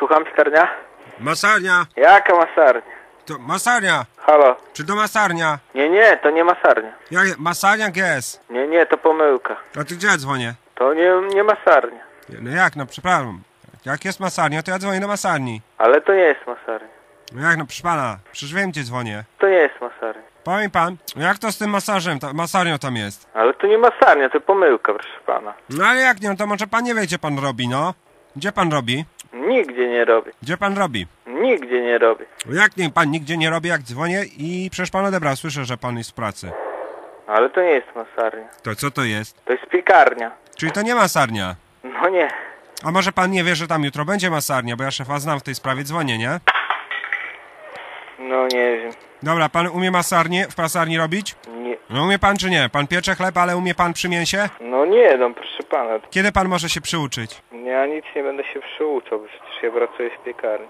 Słucham, piekarnia? Masarnia! Jaka masarnia? To masarnia! Halo? Czy to masarnia? Nie, nie, to nie masarnia. Jak, masarnia jest? Nie, nie, to pomyłka. A ty gdzie ja dzwonię? To nie, nie masarnia. No jak, no przepraszam. Jak jest masarnia, to ja dzwonię do masarni. Ale to nie jest masarnia. No jak, no proszę pana, przecież wiem gdzie dzwonię. To nie jest masarnia. Powie pan, jak to z tym masażem, ta, masarnią tam jest? Ale to nie masarnia, to pomyłka, proszę pana. No ale jak nie, no to może pan nie wie gdzie pan robi, no? Gdzie pan robi? Nigdzie nie robię. Gdzie pan robi? Nigdzie nie robię. Jak nie, pan nigdzie nie robi, jak dzwonię i przecież pan odebrał, słyszę, że pan jest w pracy. Ale to nie jest masarnia. To co to jest? To jest piekarnia. Czyli to nie masarnia. No nie. A może pan nie wie, że tam jutro będzie masarnia, bo ja szefa znam w tej sprawie, dzwonię, nie? No nie wiem. Dobra, pan umie masarnię w prasarni robić? No umie pan czy nie? Pan piecze chleb, ale umie pan przy mięsie? No nie, no proszę pana. Kiedy pan może się przyuczyć? Ja nic nie będę się przyuczał, bo przecież ja pracuję w piekarni.